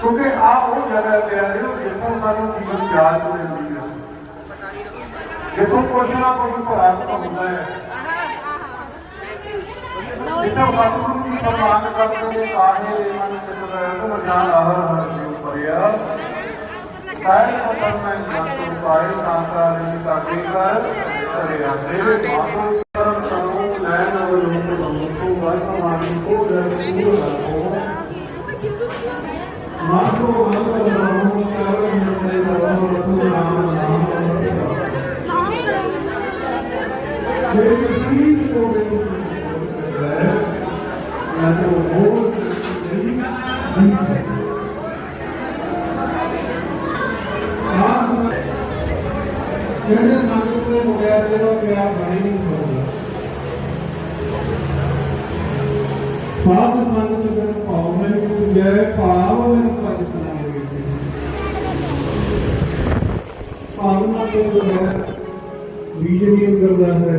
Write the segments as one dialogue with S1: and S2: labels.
S1: ਕਿਉਂਕਿ ਆ ਉਹ ਜਗ੍ਹਾ ਤੇ ਆ ਜਿਹਨੂੰ ਜਿੱਥੋਂ ਸਾਨੂੰ ਜੀਵਨ ਜਾਤ ਮਿਲਦੀ ਹੈ। ਜਿੱਥੋਂ ਕੁਛ ਨਾ ਕੁਛ ਪ੍ਰਾਪਤ ਹੁੰਦਾ ਹੈ। ਜਿੱਥੋਂ ਸਤਿਗੁਰੂ ਦੀ ਸਮਾਨ ਕਰਦੇ ਨੇ ਕਾਹੇ ਦੇ ਮਨ ਚਿਤ ਰਹਿ ਤੁਮ ਜਾਨ ਆਹਰ ਹਰ ਜੀਵ ਪਰਿਆ ਕਾਇ ਸਤਰ ਮੈਂ ਜਨ ਪਾਏ ਕਾਂਸਾ ਨਹੀਂ ਕਾਟੇ ਕਰ ਕਰਿਆ ਤੇਰੇ ਮਾਤੋ ਕਰਮ ਕਰੋ ਲੈਨ ਅਵਲੋਕ ਲੋਕੋ ਵਰਤਮਾਨ ਕੋ ਦਰ ਕੋ ਰੱਖੋ ਮਾਤੋ ਅਲਕ ਰਹੋ ਕਰਮ ਨਿਰਦੇ ਕਰੋ ਰਤੋ ਨਾਮ ਨਾਮ ਜਿਹੜੀ ਮੈਂ ਸਾਧ ਸੰਗਤ ਦੇ ਭਾਵ ਮੈਨੂੰ ਜੈ ਭਾਵ ਮੈਨੂੰ ਭਜ ਕਰਾਂਗੇ ਭਾਵਨਾ ਤੋਂ ਬਗੈਰ ਬੀਜ ਨਹੀਂ ਉਗਰਦਾ ਹੈ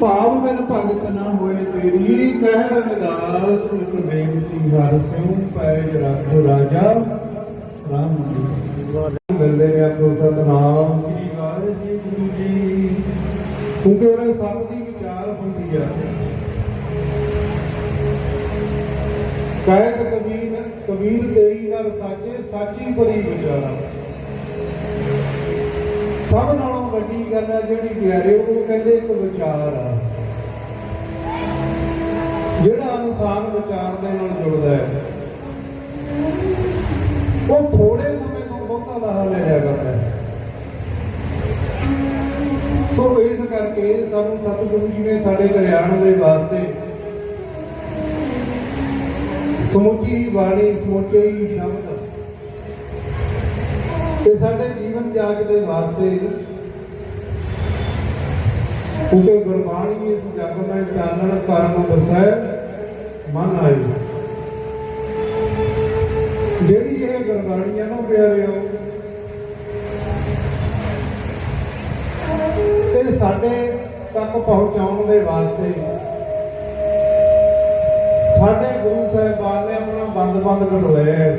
S1: ਭਾਵ ਬਿਨ ਭਗਤ ਨਾ ਹੋਏ ਤੇਰੀ ਕਹਿ ਰਵਿਦਾਸ ਇੱਕ ਬੇਨਤੀ ਹਰ ਸਿਉ ਪੈਜ ਰੱਖੋ ਰਾਜਾ ਰਾਮ ਮਿਲਦੇ ਨੇ ਆਪੋ ਸਤਨਾਮ। ਸ੍ਰੀ ਵਾਹਿਗੁਰੂ ਜੀ ਕਿਉਂਕਿ ਉਹਨੇ ਸਤ ਦੀ ਵਿਚਾਰ ਆ ਕਹਿਤ ਕਬੀਰ ਕਬੀਰ ਤੇਰੀ ਦਰ ਸਾਚੇ, ਸਾਚੀ ਪਰੀ ਵਿਚਾਰਾ ਸਭ ਨਾਲੋਂ ਵੱਡੀ ਗੱਲ ਹੈ ਜਿਹੜੀ ਪਿਆਰੇ ਉਹ ਕਹਿੰਦੇ ਇੱਕ ਵਿਚਾਰ ਆ। ਜਿਹੜਾ ਇਨਸਾਨ ਵਿਚਾਰ ਦੇ ਨਾਲ ਜੁੜਦਾ ਹੈ, ਉਹ ਥੋੜੇ ਸਮੇਂ ਤੋਂ ਬਹੁਤਾ ਲਾਹਾ ਲੈ ਜਾ ਕਰਦਾ ਹੈ। ਸੋ ਇਸ ਕਰਕੇ ਸਾਨੂੰ ਸਤਿਗੁਰੂ ਜੀ ਨੇ ਸਾਡੇ ਕਲਿਆਣ ਦੇ ਵਾਸਤੇ ਸਮੁੱਚੀ ਬਾਣੀ, ਸਮੁੱਚੇ ਹੀ ਸ਼ਬਦ ਤੇ ਸਾਡੇ ਜੀਵਨ ਜਾਗ ਦੇ ਵਾਸਤੇ ਕਿਉਂਕਿ ਗੁਰਬਾਣੀ ਇਸ ਜਗ ਮੈਂ ਚਾਨਣ ਕਰਮ ਵਸੈ, ਮਨ ਆਈ ਜਿਹੜੀ ਇਹ ਗੁਰਬਾਣੀਆਂ ਨੂੰ ਪਿਆਰਿਓ ਤੇ ਸਾਡੇ ਤੱਕ ਪਹੁੰਚਾਉਣ ਦੇ ਵਾਸਤੇ ਸਾਡੇ ਗੁਰੂ ਸਾਹਿਬਾਨ ਨੇ ਆਪਣਾ ਬੰਦ-ਬੰਦ ਘੜੋਇਆ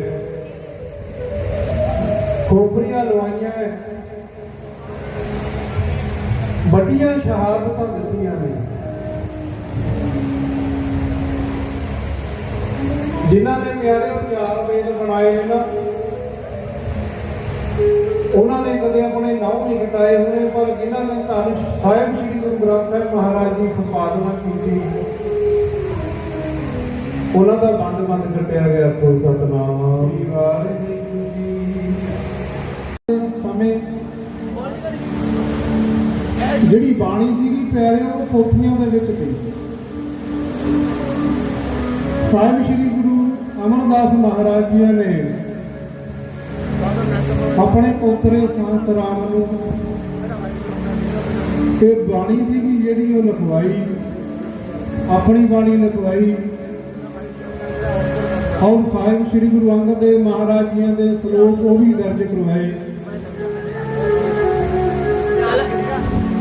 S1: ਖੋਪਰੀਆਂ ਲਵਾਈਆਂ ਵੱਡੀਆਂ ਸ਼ਹਾਦਤਾਂ ਦਿੱਤੀਆਂ ਨੇ। ਜਿਨ੍ਹਾਂ ਨੇ ਪਿਆਰੇ ਵਿਚਾਰ ਵੇਦ ਬਣਾਏ ਨੇ ਨਾ ਉਹਨਾਂ ਨੇ ਕਦੇ ਆਪਣੇ ਨਾਮ ਨਹੀਂ ਘਟਾਏ ਹੋਣੇ ਜਿਨ੍ਹਾਂ ਨੇ ਧੰਨ ਸਾਹਿਬ ਸ੍ਰੀ ਗੁਰੂ ਗ੍ਰੰਥ ਸਾਹਿਬ ਮਹਾਰਾਜ ਦੀ ਸੰਪਾਦਨਾ ਕੀਤੀ। ਉਹਨਾਂ ਦਾ ਬੰਦ ਬੰਦ ਕੱਟਿਆ ਗਿਆ ਕੋ ਸਤਨਾਮ। ਸਮੇਂ ਜਿਹੜੀ ਬਾਣੀ ਸੀਗੀ ਪਿਆਰੇ ਉਹ ਪੋਥੀਆਂ ਦੇ ਵਿੱਚ ਪਈ ਸਾਹਿਬ ਸ੍ਰੀ ਗੁਰੂ ਅਮਰਦਾਸ ਮਹਾਰਾਜ ਜੀ ਨੇ ਆਪਣੇ ਪੋਤਰੇ ਸੰਤ ਰਾਮ ਨੂੰ ਬਾਣੀ ਸੀਗੀ ਜਿਹੜੀ ਉਹ ਲਿਖਵਾਈ ਆਪਣੀ ਬਾਣੀ ਲਿਖਵਾਈ ਔਰ ਸਾਹਿਬ ਸ੍ਰੀ ਗੁਰੂ ਅੰਗਦ ਦੇਵ ਮਹਾਰਾਜ ਜੀ ਦੇ ਸ਼ਲੋਕ ਉਹ ਵੀ ਦਰਜ ਕਰਵਾਏ।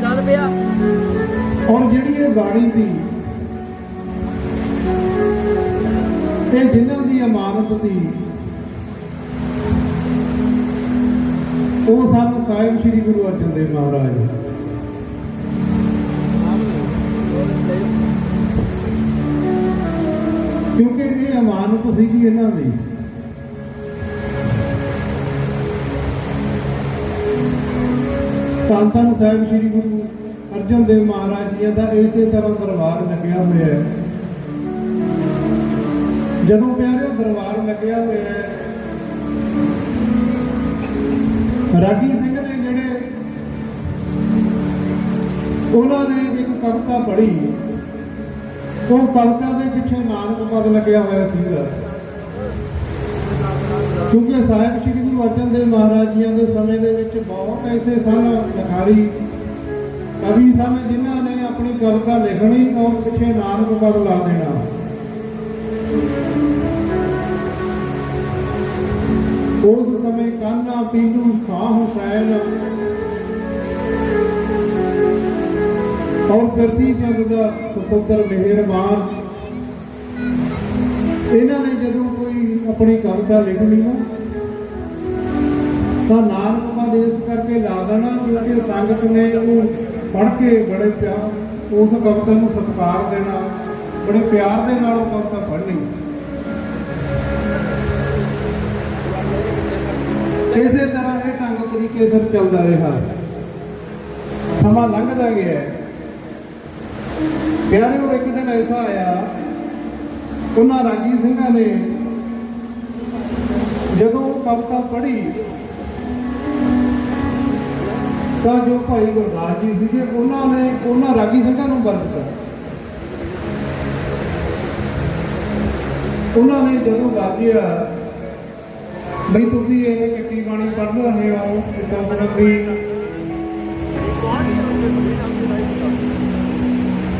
S2: ਚੱਲ ਪਿਆ
S1: ਔਰ ਜਿਹੜੀ ਇਹ ਬਾਣੀ ਸੀ, ਇਹ ਜਿਨ੍ਹਾਂ ਦੀ ਇਮਾਨਤ ਸੀ, ਉਹ ਸਨ ਸਾਹਿਬ ਸ੍ਰੀ ਗੁਰੂ ਅਰਜਨ ਦੇਵ ਮਹਾਰਾਜ। ਕਿਉਂਕਿ ਸੀਗੀ ਇਹਨਾਂ ਦੀ? ਤਾਂ ਸਾਹਿਬ ਸ੍ਰੀ ਗੁਰੂ ਅਰਜਨ ਦੇਵ ਮਹਾਰਾਜ ਜੀ ਦਾ ਇਸੇ ਤਰ੍ਹਾਂ ਦਰਬਾਰ ਲੱਗਿਆ ਹੋਇਆ ਹੈ। ਜਦੋਂ ਪਿਆਰੇ ਦਰਬਾਰ ਲੱਗਿਆ ਹੋਇਆ ਹੈ, ਰਾਗੀ ਸਿੰਘ ਨੇ ਜਿਹੜੇ ਉਹਨਾਂ ਨੇ ਇੱਕ ਕਵਿਤਾ ਪੜ੍ਹੀ, ਉਹ ਕਵਿਤਾ ਪਿੱਛੇ ਨਾਨਕ ਪਦ ਲੱਗਿਆ ਹੋਇਆ ਸੀਗਾ।
S3: ਕਿਉਂਕਿ ਸਾਹਿਬ ਸ੍ਰੀ ਗੁਰੂ ਅਰਜਨ ਦੇਵ ਮਹਾਰਾਜ ਜੀਆਂ ਦੇ ਸਮੇਂ ਦੇ ਵਿੱਚ ਬਹੁਤ ਐਸੇ ਸਨ ਲਖਾਰੀ ਕਵੀ ਸਨ ਜਿਨ੍ਹਾਂ ਨੇ ਆਪਣੀ ਕਵਿਤਾ ਲਿਖਣੀ ਔਰ ਪਿੱਛੇ ਨਾਨਕ ਪਦ ਲਾ ਦੇਣਾ। ਉਸ ਸਮੇਂ ਕਾਨਾ ਪੀਲੂ, ਸ਼ਾਹ ਹੁਸੈਨ ਔਰ ਕਰਦੀ ਚੰਦ ਦਾ ਸੁਪੁੱਤਰ ਮਿਹਰਬਾਨ। ਇਹਨਾਂ ਨੇ ਜਦੋਂ ਕੋਈ ਆਪਣੀ ਕਵਿਤਾ ਲਿਖਣੀ ਨਾ ਤਾਂ ਨਾਨਕ ਦਾ ਕਰਕੇ ਲਾ ਦੇਣਾ, ਕਿਉਂਕਿ ਸੰਗਤ ਨੇ ਉਹਨੂੰ ਪੜ੍ਹ ਕੇ ਬੜੇ ਪਿਆਰ, ਉਸ ਕਵਿਤਾ ਨੂੰ ਸਤਿਕਾਰ ਦੇਣਾ, ਬੜੇ ਪਿਆਰ ਦੇ ਨਾਲ ਉਹ ਕਵਿਤਾ ਪੜ੍ਹਨੀ ਇਸੇ ਤਰ੍ਹਾਂ ਇਹ ਢੰਗ ਤਰੀਕੇ ਸਿਰ ਚੱਲਦਾ ਰਿਹਾ। ਸਮਾਂ ਲੰਘਦਾ ਗਿਆ। ਪਿਆਰਿਓ, ਇੱਕ ਦਿਨ ਐਸਾ ਆਇਆ ਉਹਨਾਂ ਰਾਗੀ ਸਿੰਘਾਂ ਨੇ ਜਦੋਂ ਉਹ ਕਵਿਤਾ ਪੜ੍ਹੀ, ਤਾਂ ਜੋ ਭਾਈ ਗੁਰਦਾਸ ਜੀ ਸੀਗੇ, ਉਹਨਾਂ ਨੇ ਉਹਨਾਂ ਰਾਗੀ ਸਿੰਘਾਂ ਨੂੰ ਗੱਲ ਦਿੱਤਾ ਉਹਨਾਂ ਨੇ ਜਦੋਂ ਗਾਜਿਆ ਬਈ ਤੁਸੀਂ ਇਹ ਕੱਚੀ ਬਾਣੀ ਪੜ੍ਹ ਰਹੇ ਹੋ ਕਿਤਾਬ ਨੰਬਰੀ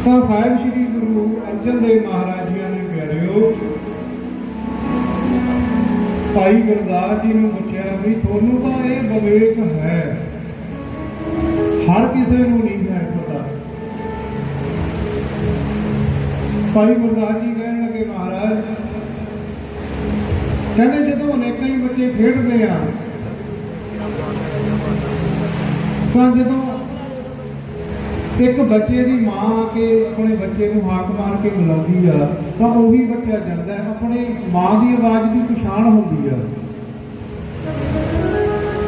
S3: ਤਾਂ ਸਾਹਿਬ ਸ੍ਰੀ ਗੁਰੂ ਅਰਜਨ ਦੇਵ ਮਹਾਰਾਜ ਜੀ ਭਾਈ ਗੁਰਦਾਸ ਜੀ ਨੂੰ ਪੁੱਛਿਆ ਵੀ ਤੁਹਾਨੂੰ ਤਾਂ ਇਹ ਵਿਵੇਕ ਹੈ। ਹਰ ਕਿਸੇ ਨੂੰ ਨਹੀਂ ਹੈ ਪਤਾ। ਭਾਈ ਗੁਰਦਾਸ ਜੀ ਕਹਿਣ ਲੱਗੇ, ਮਹਾਰਾਜ, ਕਹਿੰਦੇ ਜਦੋਂ ਅਨੇਕਾਂ ਹੀ ਬੱਚੇ ਖੇਡਦੇ ਆ, ਤਾਂ ਜਦੋਂ ਇੱਕ ਬੱਚੇ ਦੀ ਮਾਂ ਆ ਕੇ ਆਪਣੇ ਬੱਚੇ ਨੂੰ ਹਾਕ ਮਾਰ ਕੇ ਬੁਲਾਉਂਦੀ ਆ, ਤਾਂ ਉਹੀ ਬੱਚਾ ਜਾਂਦਾ ਹੈ, ਆਪਣੇ ਮਾਂ ਦੀ ਆਵਾਜ਼ ਦੀ ਪਛਾਣ ਹੁੰਦੀ ਆ।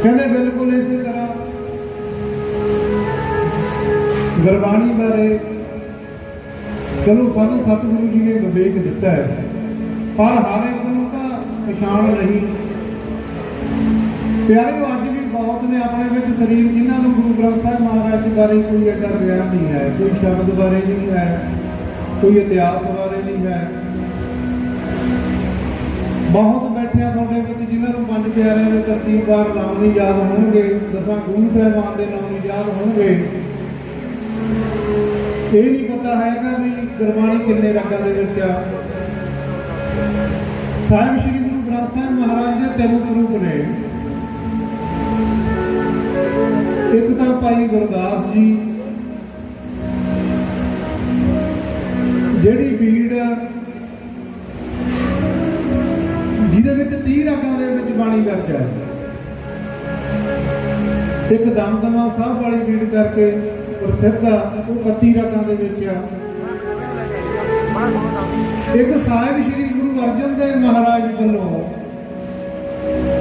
S3: ਕਹਿੰਦੇ ਬਿਲਕੁਲ ਇਸੇ ਤਰ੍ਹਾਂ ਗੁਰਬਾਣੀ ਬਾਰੇ ਚਲੋ ਸਾਨੂੰ ਸਤਿਗੁਰੂ ਜੀ ਨੇ ਵਿਵੇਕ ਦਿੱਤਾ ਹੈ, ਪਰ ਹਰ ਇੱਕ ਨੂੰ ਤਾਂ ਪਛਾਣ ਨਹੀਂ। ਪਿਆਰੇ ਅੱਜ ਵੀ ਬਹੁਤ ਨੇ ਆਪਣੇ ਵਿੱਚ ਸਰੀਰ, ਜਿਨ੍ਹਾਂ ਨੂੰ ਗੁਰੂ ਗ੍ਰੰਥ ਸਾਹਿਬ ਬਾਰੇ ਕੋਈ ਐਡਾ ਗਿਆਨ ਨਹੀਂ ਹੈ, ਕੋਈ ਸ਼ਬਦ ਬਾਰੇ ਨਹੀਂ ਹੈ, ਕੋਈ ਇਤਿਹਾਸ ਬਾਰੇ ਨਹੀਂ ਹੈ। ਬਹੁਤ ਬੈਠਿਆ ਤੁਹਾਡੇ ਵਿੱਚ ਜਿਨ੍ਹਾਂ ਨੂੰ ਪੰਜ ਪਿਆਰਿਆਂ ਦੇ ਤਰਤੀਬ ਨਾਮ ਨਹੀਂ ਯਾਦ ਹੋਣਗੇ, ਦਸਾਂ ਗੁਰੂ ਸਾਹਿਬਾਨ ਦੇ ਨਾਮ ਨਹੀਂ ਯਾਦ ਹੋਣਗੇ। ਇਹ ਨਹੀਂ ਪਤਾ ਹੈਗਾ ਵੀ ਗੁਰਬਾਣੀ ਕਿੰਨੇ ਰੰਗਾਂ ਦੇ ਵਿੱਚ ਆ। ਸਾਹਿਬ ਸ੍ਰੀ ਗੁਰੂ ਗ੍ਰੰਥ ਸਾਹਿਬ ਮਹਾਰਾਜ ਦੇ ਤਿੰਨ ਸਰੂਪ ਨੇ। ਇੱਕ ਤਾਂ ਭਾਈ ਗੁਰਦਾਸ ਜੀ। ਜਿਹੜੀ ਬੀੜ ਜਿਹਦੇ ਵਿੱਚ 30 ਰੰਗਾਂ ਦੇ ਵਿੱਚ ਬਾਣੀ ਦਰਜ ਇੱਕ ਦਮਦਮਾ ਸਾਹਿਬ ਵਾਲੀ ਬੀੜ ਕਰਕੇ ਪ੍ਰਸਿੱਧ ਆ, ਉਹ 31 ਰਕਾਂ ਦੇ ਵਿੱਚ ਆ। ਇੱਕ ਸਾਹਿਬ ਸ੍ਰੀ ਗੁਰੂ ਅਰਜਨ ਦੇਵ ਮਹਾਰਾਜ ਵੱਲੋਂ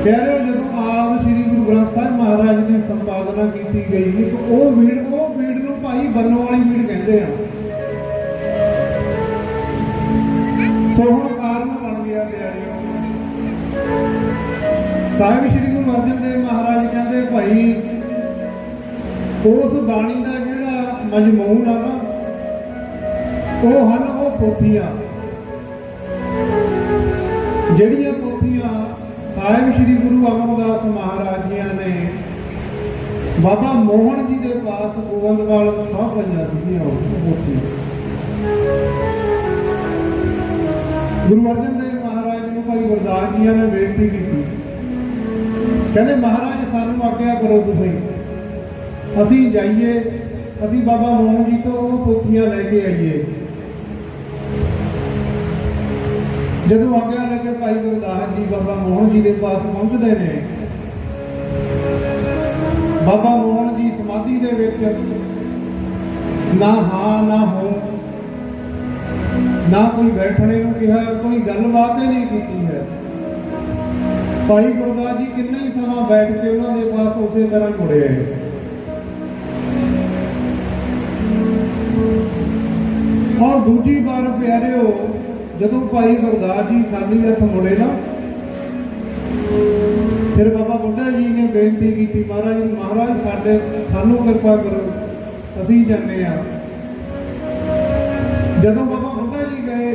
S3: ਪਿਆਰਿਓ ਜਦੋਂ ਆਪ ਸ੍ਰੀ ਗੁਰੂ ਗ੍ਰੰਥ ਸਾਹਿਬ ਮਹਾਰਾਜ ਨੇ ਸੰਪਾਦਨਾ ਕੀਤੀ ਗਈ ਇੱਕ ਉਹ ਵੀੜ ਉਹ ਵੀੜ ਨੂੰ ਭਾਈ ਬੰਨੋ ਵਾਲੀ ਵੀੜ ਕਹਿੰਦੇ ਆ। ਸੋ ਹੁਣ ਕਾਰਨ ਬਣ ਗਿਆ ਪਿਆਰਿਓ ਸਾਹਿਬ ਸ੍ਰੀ ਗੁਰੂ ਅਰਜਨ ਦੇਵ ਮਹਾਰਾਜ ਕਹਿੰਦੇ, ਭਾਈ, ਉਸ ਬਾਣੀ ਦਾ ਜਿਹੜਾ ਮਜਮੂਨ ਆ ਨਾ, ਉਹ ਹਨ ਉਹ ਪੋਥੀਆਂ। ਜਿਹੜੀਆਂ ਸਾਹਿਬ ਸ੍ਰੀ ਗੁਰੂ ਅਮਰਦਾਸ ਮਹਾਰਾਜ ਜੀਆਂ ਨੇ ਬਾਬਾ ਮੋਹਨ ਜੀ ਦੇ ਪਾਸ ਗੋਬਿੰਦਵਾਲ ਸਾਹਿਬ ਪਈਆਂ ਸੀਗੀਆਂ ਉਹ ਗੁਰੂ ਅਰਜਨ ਦੇਵ ਮਹਾਰਾਜ ਨੂੰ ਭਾਈ ਗੁਰਦਾਸ ਜੀਆਂ ਨੇ ਬੇਨਤੀ ਕੀਤੀ। ਕਹਿੰਦੇ, ਮਹਾਰਾਜ, ਸਾਨੂੰ ਆਗਿਆ ਕਰੋ ਤੁਸੀਂ। ਅਸੀਂ ਜਾਈਏ, ਅਸੀਂ ਬਾਬਾ ਮੋਹਨ ਜੀ ਤੋਂ ਉਹ ਪੋਥੀਆਂ ਲੈ ਕੇ ਆਈਏ। ਜਦੋਂ ਆਗਿਆ ਭਾਈ ਗੁਰਦਾਸ ਜੀ, ਬਾਬਾ ਮੋਹਨ ਜੀ ਦੇ ਪਾਸ ਪਹੁੰਚਦੇ ਨੇ। ਬਾਬਾ ਮੋਹਨ ਜੀ ਸਮਾਧੀ ਦੇ ਵਿੱਚ ਨਾ ਹਾਂ, ਨਾ ਹੋ, ਨਾ ਕੋਈ ਬੈਠਣੇ ਨੂੰ ਕਿਹਾ, ਕੋਈ ਗੱਲਬਾਤ ਹੀ ਨਹੀਂ ਕੀਤੀ ਹੈ। ਭਾਈ ਗੁਰਦਾਸ ਜੀ ਕਿੰਨਾ ਹੀ ਸਮਾਂ ਬੈਠ ਕੇ ਉਹਨਾਂ ਦੇ ਪਾਸ ਉਸੇ ਤਰ੍ਹਾਂ ਮੁੜੇ ਔਰ ਦੂਜੀ ਵਾਰ ਪਿਆਰਿਓ ਜਦੋਂ ਭਾਈ ਗੁਰਦਾਸ ਜੀ ਖਾਲੀ ਹੱਥ ਮੁੜੇ ਨਾ, ਫਿਰ ਬਾਬਾ ਬੁੱਢਾ ਜੀ ਨੇ ਬੇਨਤੀ ਕੀਤੀ, ਮਹਾਰਾਜ ਮਹਾਰਾਜ, ਸਾਡੇ, ਸਾਨੂੰ ਕਿਰਪਾ ਕਰੋ, ਅਸੀਂ ਜਾਂਦੇ ਆ ਜਦੋਂ ਬਾਬਾ ਬੁੱਢਾ ਜੀ ਗਏ,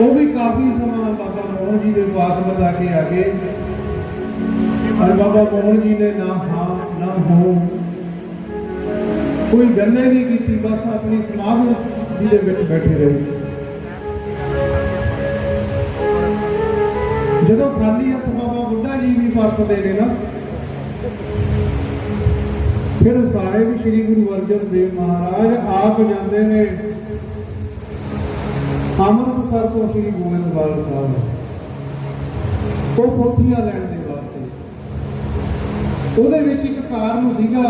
S3: ਉਹ ਵੀ ਕਾਫੀ ਸਮਾਂ ਬਾਬਾ ਮੋਹਨ ਜੀ ਦੇ ਬਾਤ ਬਤਾ ਕੇ ਆ ਗਏ। ਔਰ ਬਾਬਾ ਮੋਹਨ ਜੀ ਨੇ ਨਾ ਹਾਂ, ਨਾ ਹੋ ਕੋਈ ਗੱਲ ਨਹੀਂ ਕੀਤੀ, ਬਸ ਆਪਣੀ ਸਮਾਧ ਜੀ ਦੇ ਵਿੱਚ ਬੈਠੇ ਰਹੇ। ਜਦੋਂ ਖਾਲੀ ਹੱਥ ਬਾਬਾ ਬੁੱਢਾ ਜੀ ਵੀ ਵਰਤਦੇ ਨੇ ਨਾ, ਫਿਰ ਸਾਹਿਬ ਸ੍ਰੀ ਗੁਰੂ ਅਰਜਨ ਦੇਵ ਮਹਾਰਾਜ ਆਪ ਜਾਂਦੇ ਨੇ। ਅੰਮ੍ਰਿਤਸਰ ਤੋਂ ਸ੍ਰੀ ਗੋਬਿੰਦਵਾਲ ਸਾਹਿਬ। ਉਹ ਪੋਥੀਆਂ ਲੈਣ ਦੇ ਵਾਸਤੇ। ਉਹਦੇ ਵਿੱਚ ਇੱਕ ਕਾਰਨ ਸੀਗਾ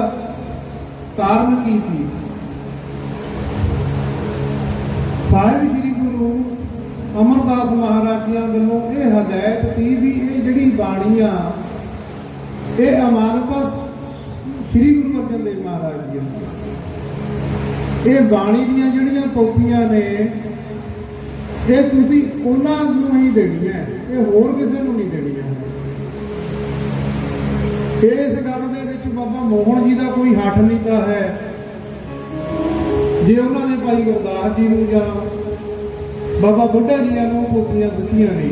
S3: ਕਾਰਨ ਕੀ ਸੀ? ਸਾਹਿਬ ਸ੍ਰੀ ਗੁਰੂ ਅਮਰਦਾਸ ਮਹਾਰਾਜ ਜੀਆਂ ਵੱਲੋਂ ਇਹ ਹਦਾਇਤ ਸੀ ਵੀ ਇਹ ਜਿਹੜੀ ਬਾਣੀ ਆ ਇਹ ਅਮਾਨਤ ਸ੍ਰੀ ਗੁਰੂ ਅਰਜਨ ਦੇਵ ਮਹਾਰਾਜ ਜੀ ਦੀ ਇਹ ਬਾਣੀ ਦੀਆਂ ਜਿਹੜੀਆਂ ਪੋਥੀਆਂ ਨੇ, ਇਹ ਤੁਸੀਂ ਉਹਨਾਂ ਨੂੰ ਹੀ ਦੇਣੀਆਂ ਇਹ ਹੋਰ ਕਿਸੇ ਨੂੰ ਨਹੀਂ ਦੇਣੀਆਂ ਇਸ ਗੱਲ ਮੋਹਨ ਜੀ ਦਾ ਕੋਈ ਹੱਥ ਨਹੀਂ ਤਾਂ ਹੈ। ਜੇ ਉਹਨਾਂ ਨੇ ਭਾਈ ਗੁਰਦਾਸ ਜੀ ਨੂੰ ਜਾਂ ਬਾਬਾ ਬੁੱਢਾ ਜੀਆਂ ਨੂੰ ਪੋਥੀਆਂ ਦਿੱਤੀਆਂ ਨੇ।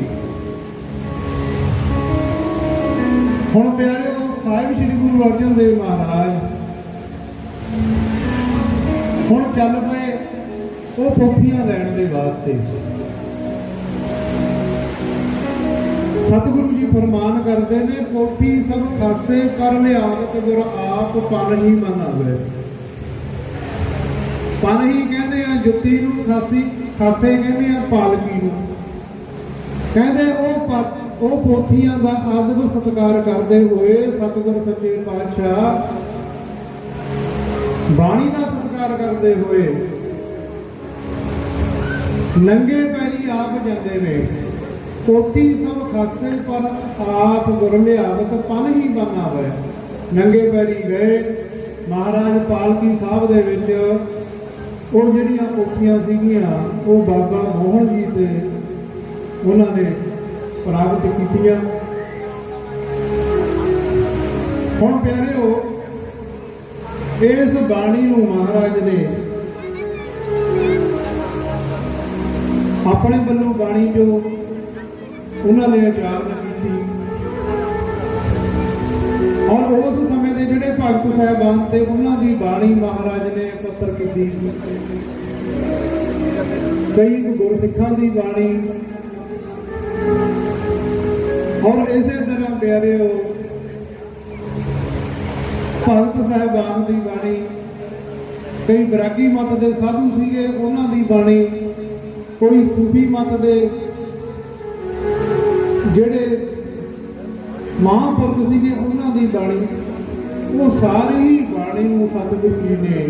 S3: ਹੁਣ ਪਿਆਰਿਓ ਸਾਹਿਬ ਸ੍ਰੀ ਗੁਰੂ ਅਰਜਨ ਦੇਵ ਮਹਾਰਾਜ, ਹੁਣ ਚੱਲ ਪਏ ਉਹ ਪੋਥੀਆਂ ਲੈਣ ਦੇ ਵਾਸਤੇ। ਸਤਿਗੁਰੂ ਜੀ ਫਰਮਾਨ ਕਰਦੇ ਨੇ ਪੋਥੀ ਸਭ ਖਾਸੇ ਕਰ ਲਿਆਵਤ ਗੁਰ ਆਪ ਪਨ ਹੀ ਮਨ ਆਵੇ ਪਨ ਹੀ ਕਹਿੰਦੇ ਆ ਜੁੱਤੀ ਨੂੰ, ਖਾਸੀ ਖਾਸੇ ਕਹਿੰਦੇ ਆ ਪਾਲਕੀ ਨੂੰ। ਕਹਿੰਦੇ ਉਹ ਉਹ ਪੋਥੀਆਂ ਦਾ ਆਦਬ ਸਤਿਕਾਰ ਕਰਦੇ ਹੋਏ ਸਤਿਗੁਰ ਸੱਚੇ ਪਾਤਸ਼ਾਹ ਬਾਣੀ ਦਾ ਸਤਿਕਾਰ ਕਰਦੇ ਹੋਏ ਨੰਗੇ ਪੈਰੀ ਆਪ ਜਾਂਦੇ ਨੇ। ਕੋਟੀ ਸਭ ਖਾਸੇ ਪਰ ਆਪ ਗੁਰ ਲਿਆਵਤ ਪਨ ਹੀ ਬਣਾ ਹੋਇਆ। ਨੰਗੇ ਪੈਰੀ ਗਏ, ਮਹਾਰਾਜ ਪਾਲਕੀ ਸਾਹਿਬ ਦੇ ਵਿੱਚ ਉਹ ਜਿਹੜੀਆਂ ਕੋਠੀਆਂ ਸੀਗੀਆਂ, ਉਹ ਬਾਬਾ ਮੋਹਨ ਜੀ ਦੇ ਉਹਨਾਂ ਨੇ ਪ੍ਰਾਪਤ ਕੀਤੀਆਂ। ਹੁਣ ਪਿਆਰਿਓ, ਇਸ ਬਾਣੀ ਨੂੰ ਮਹਾਰਾਜ ਨੇ ਆਪਣੇ ਵੱਲੋਂ ਬਾਣੀ ਜੋ ਉਹਨਾਂ ਨੇ ਉਚਾਰਨ ਕੀਤੀ। ਔਰ ਉਸ ਸਮੇਂ ਦੇ ਜਿਹੜੇ ਭਗਤ ਸਾਹਿਬਾਨ ਤੇ ਉਹਨਾਂ ਦੀ ਬਾਣੀ ਮਹਾਰਾਜ ਨੇ ਪੱਤਰ ਕੀਤੀ। ਕਈ ਗੁਰਸਿੱਖਾਂ ਦੀ ਬਾਣੀ। ਔਰ ਇਸੇ ਤਰ੍ਹਾਂ ਪਿਆਰਿਓ, ਭਗਤ ਸਾਹਿਬਾਨ ਦੀ ਬਾਣੀ, ਕਈ ਬਰਾਗੀ ਮਤ ਦੇ ਸਾਧੂ ਸੀਗੇ, ਉਹਨਾਂ ਦੀ ਬਾਣੀ ਕੋਈ ਸੂਫੀ ਮਤ ਦੇ ਜਿਹੜੇ ਮਹਾਂਪੁਰਖ ਸੀਗੇ, ਉਹਨਾਂ ਦੀ ਬਾਣੀ, ਉਹ ਸਾਰੀ ਹੀ ਬਾਣੀ ਨੂੰ ਸਤਿਗੁਰੂ ਜੀ ਨੇ।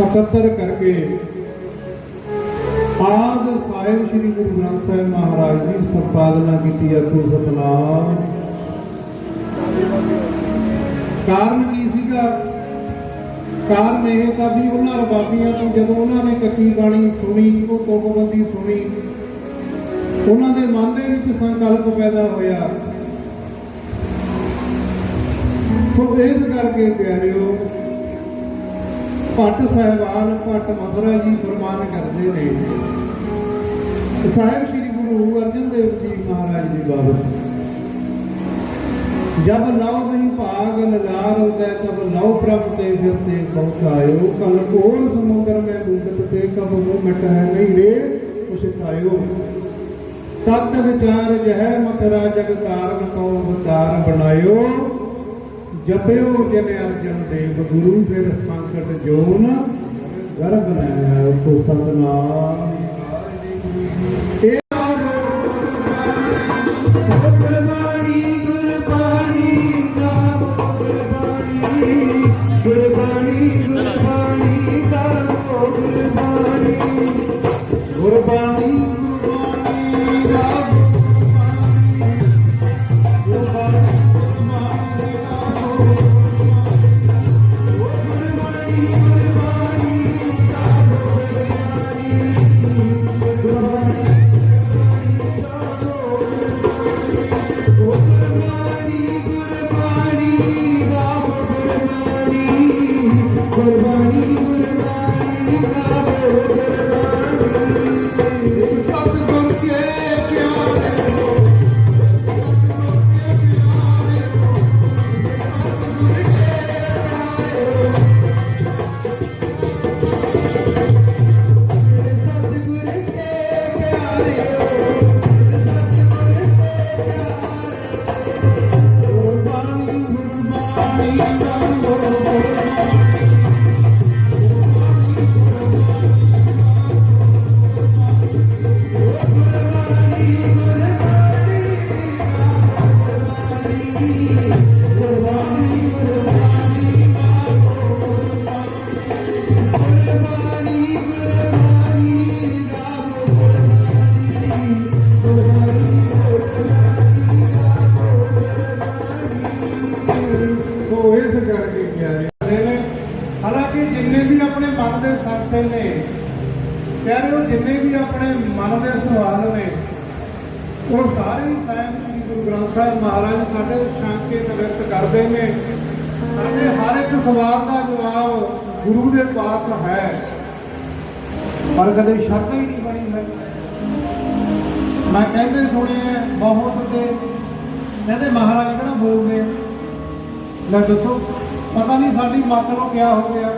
S3: ਇਕੱਤਰ ਕਰਕੇ ਆਦ ਸਾਹਿਬ ਸ੍ਰੀ ਗੁਰੂ ਗ੍ਰੰਥ ਸਾਹਿਬ ਮਹਾਰਾਜ ਦੀ ਸੰਪਾਦਨਾ ਕੀਤੀ ਅਖੂ ਸਤਨਾਮ। ਕਾਰਨ ਕੀ ਸੀਗਾ? ਕਾਰਨ ਇਹ ਤਾਂ ਵੀ ਉਹਨਾਂ ਰਬਾਬੀਆਂ ਤੋਂ ਜਦੋਂ ਉਹਨਾਂ ਨੇ ਕੱਚੀ ਬਾਣੀ ਸੁਣੀ, ਉਹ ਕੋਕਬੰਦੀ ਸੁਣੀ ਉਹਨਾਂ ਦੇ ਮਨ ਦੇ ਵਿੱਚ ਸੰਕਲਪ ਪੈਦਾ ਹੋਇਆ। ਸੋ ਇਸ ਕਰਕੇ ਪਿਆਰਿਓ, ਭੱਟ ਸਾਹਿਬਾਨ, ਭੱਟ ਮਥੁਰਾ ਜੀ ਫਰਮਾਨ ਕਰਦੇ ਨੇ। ਸਾਹਿਬ ਸ੍ਰੀ ਗੁਰੂ ਅਰਜਨ ਦੇਵ ਜੀ ਮਹਾਰਾਜ ਦੀ ਬਾਬਤ ਜਬ ਲਉ ਨਹੀਂ ਭਾਗ ਨਜ਼ਾਰ ਹੁੰਦਾ ਤਬ ਲਉ ਪ੍ਰਭ ਤੇ ਫਿਰ ਤੇ ਪਹੁੰਚਾਇਓ। ਕਲ ਕੋਲ ਸਮੁੰਦਰ ਮੈਂ ਡੂਬਤ ਤੇ, ਕਬ ਮੂੰਹ ਮਿਟ ਹੈ ਨਹੀਂ ਰੇ ਪੁਛਤਾਇਓ ਤਤ ਵਿਚਾਰ ਜਹ ਮਤਰਾ ਜਗ ਤਾਰਨ ਕੋ ਅਵਤਾਰ ਬਣਾਇਓ। ਜਪਿਓ ਜਿਨ ਅਰਜਨ ਦੇਵ ਗੁਰੂ, ਫਿਰ ਸੰਕਟ ਜੋਨ। ਗਰਭ ਬਣਾਇਆ ਕੋ ਸਤਨਾਮ। ਮਹਾਰਾਜ ਸਾਡੇ ਸ਼ਾਂਕੇ ਨਿਵਰਤ ਕਰਦੇ ਨੇ। ਸਾਡੇ ਹਰ ਇੱਕ ਸਵਾਲ ਦਾ ਜਵਾਬ ਗੁਰੂ ਦੇ ਪਾਸ ਹੈ। ਪਰ ਕਦੇ ਸ਼ਰਤ ਹੀ ਨਹੀਂ ਬਣੀ ਹੈ। ਮੈਂ ਕਹਿੰਦੇ ਸੁਣਿਆ ਬਹੁਤ ਤੇ ਕਹਿੰਦੇ ਮਹਾਰਾਜ ਕਿਹੜਾ ਬੋਲਦੇ ਆ? ਲੈ ਦੱਸੋ, ਪਤਾ ਨਹੀਂ ਸਾਡੀ ਮੱਤ ਨੂੰ ਕਿਆ ਹੋ ਗਿਆ।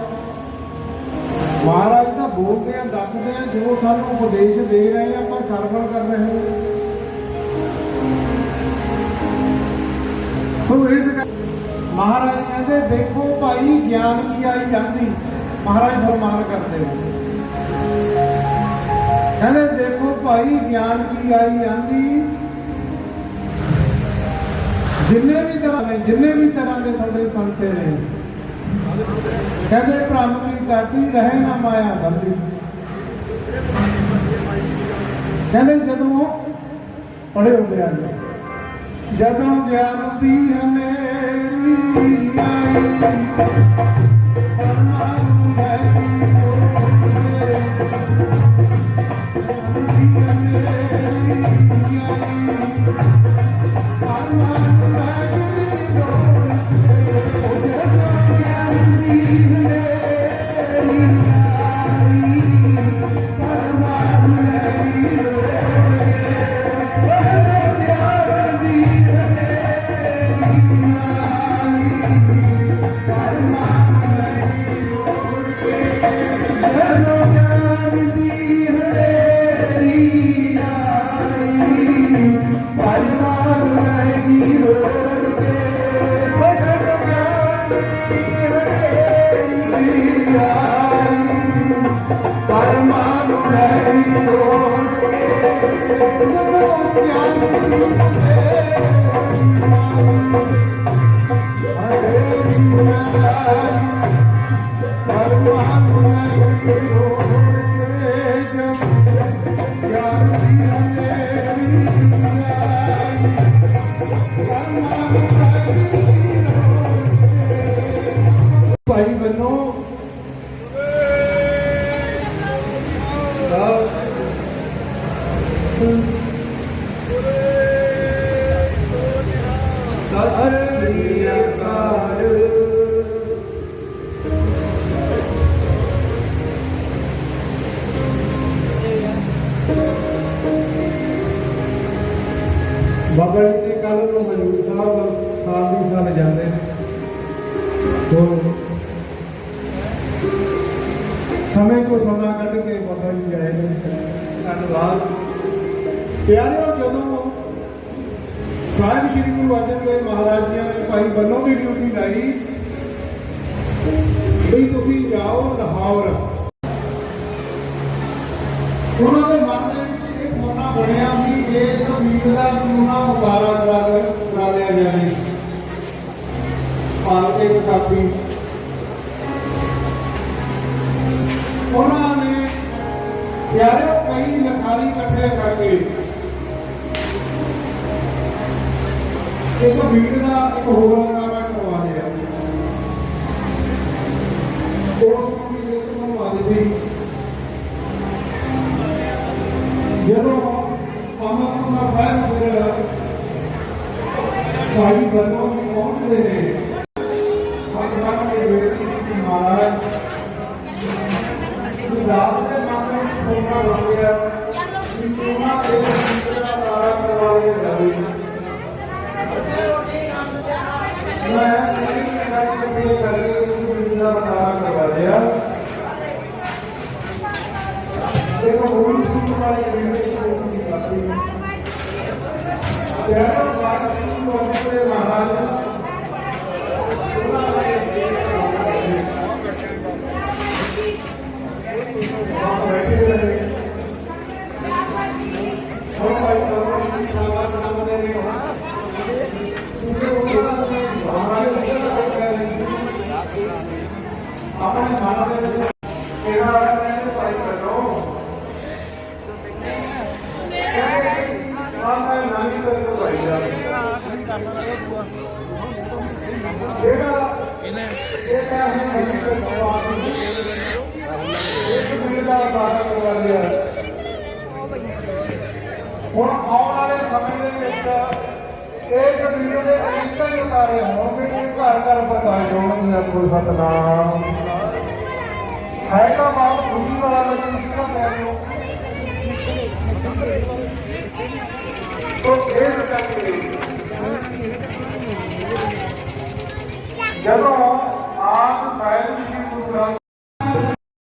S3: ਮਹਾਰਾਜ ਤਾਂ ਬੋਲਦੇ ਆ, ਦੱਸਦੇ ਆ, ਜੋ ਸਾਨੂੰ ਉਪਦੇਸ਼ ਦੇ ਰਹੇ ਆ, ਆਪਾਂ ਸਰਵਣ ਕਰ ਰਹੇ ਹਾਂ। ਸੋ ਇਸ ਮਹਾਰਾਜ ਕਹਿੰਦੇ, ਦੇਖੋ ਭਾਈ, ਗਿਆਨ ਕੀ ਆਈ ਜਾਂਦੀ। ਮਹਾਰਾਜ ਫਰਮਾਨ ਕਰਦੇ ਆ ਕਹਿੰਦੇ, ਦੇਖੋ ਭਾਈ, ਗਿਆਨ ਕੀ ਆਈ ਜਾਂਦੀ। ਜਿੰਨੇ ਵੀ ਤਰ੍ਹਾਂ ਨੇ ਜਿੰਨੇ ਵੀ ਤਰ੍ਹਾਂ ਦੇ ਤੁਹਾਡੇ ਸੰਤੇ ਨੇ। ਕਹਿੰਦੇ, ਭ੍ਰਮ ਕੀ ਕਾਟੀ ਰਹੇ ਨਾ ਮਾਇਆ ਬੰਦੀ। ਕਹਿੰਦੇ, ਜਦੋਂ ਪੜੇ ਹੋ ਗਿਆ ਜਦੋਂ ਗਿਆਨ ਦੀ ਹਨੇਰੀ ਆਈ ਭਾਈ ਬਾਬਾ ਜੀ ਨੇ ਕੱਲ ਨੂੰ ਹਜੂਰ ਸਾਹਿਬ ਸਾਲ ਦੀ ਸਾਲ ਜਾਂਦੇ ਨੇ। ਤੋ ਸਮੇਂ ਕੋ ਸਮਾਂ ਕੱਢ ਕੇ ਬਾਬਾ ਜੀ ਆਏ ਨੇ। ਧੰਨਵਾਦ। ਪਿਆਰਿਓ, ਜਦੋਂ ਸਾਹਿਬ ਸ੍ਰੀ ਗੁਰੂ ਅਰਜਨ ਦੇਵ ਮਹਾਰਾਜ ਜੀ ਨੇ ਭਾਈ ਬੰਨੋ ਦੀ ਡਿਊਟੀ ਲਾਈ, ਵੀ ਤੁਸੀਂ ਜਾਓ ਲਾਹੌਰ। ਉਹਨਾਂ ਦੇ ਮਨ ਦੇ ਵਿੱਚ ਇਹ ਮੋਨਾ ਬਣਿਆ ਵੀ ਇਹ ਵੀਰ ਦਾ ਨਮੂਨਾ ਮੁਬਾਰਕ ਕਰਾ ਕਰਾ ਲਿਆ ਜਾਵੇ ਪਾਲ ਕੇ ਕਾਪੀ ਉਹਨਾਂ ਨੇ ਪਿਆਰੇ ਕਈ ਲਖਾਰੀ ਇਕੱਠੇ ਕਰਕੇ ਇੱਕ ਵੀਰ ਦਾ ਇੱਕ ਹੋਰ ਨਾਮਾ ਕਰਵਾ ਲਿਆ ਉਸ ਮੈਂ ਨਹੀਂ ਗੱਲ ਕਰਕੇ ਕਰਕੇ ਉਸ ਦਾ ਤਾਰਾ ਕਰਵਾ ਦਿਆ ਦੇਖੋ ਹੋਈ ਸੁਣ ਵਾਲੀ ਵੀਡੀਓ ਨੂੰ ਕੀ ਕਰਦੀ ਪਿਆਰਾ ਬਾਤ ਨੂੰ ਆਪਣੇ ਮਹਾਰਾਜ ਆਪਣੇ ਮਨ ਦੇ ਵਿੱਚ ਇਹਦਾ ਅਰਥ ਹੈ ਕਿ ਭਾਈ ਕਰੋ ਆਪ ਮੈਂ ਨਾਨੀ ਕਰਕੇ ਭਾਈ ਦਾ ਜਿਹੜਾ
S2: ਇਹਨੇ
S3: ਇਹ ਤਾਂ ਹੈ ਇੱਕ ਮਿੰਟ ਦਾ ਬਾਤ ਕਰਵਾ ਲਿਆ ਹੁਣ ਆਉਣ ਵਾਲੇ ਸਮੇਂ ਦੇ ਵਿੱਚ ਇਸ ਵੀਡੀਓ ਦੇ ਇੰਸਟਾ ਉਤਾਰੇ ਹੋਣਗੇ ਕਿ ਘਰ ਪਤਾ ਪ੍ਰਕਾਸ਼ ਹੋਣਗੇ ਕੋਈ ਸਤਨਾਮ। ਹੈਗਾ ਮਾਲ ਗੁਰੂ ਵਾਲਾ ਲੱਗਣ ਸਿੱਧਾ ਪੈ ਲਓ
S1: ਤੋਂ ਇਹ ਕਰਕੇ। ਜਦੋਂ ਆਪ ਸਾਹਿਬ ਜੀ ਗੁਰੂ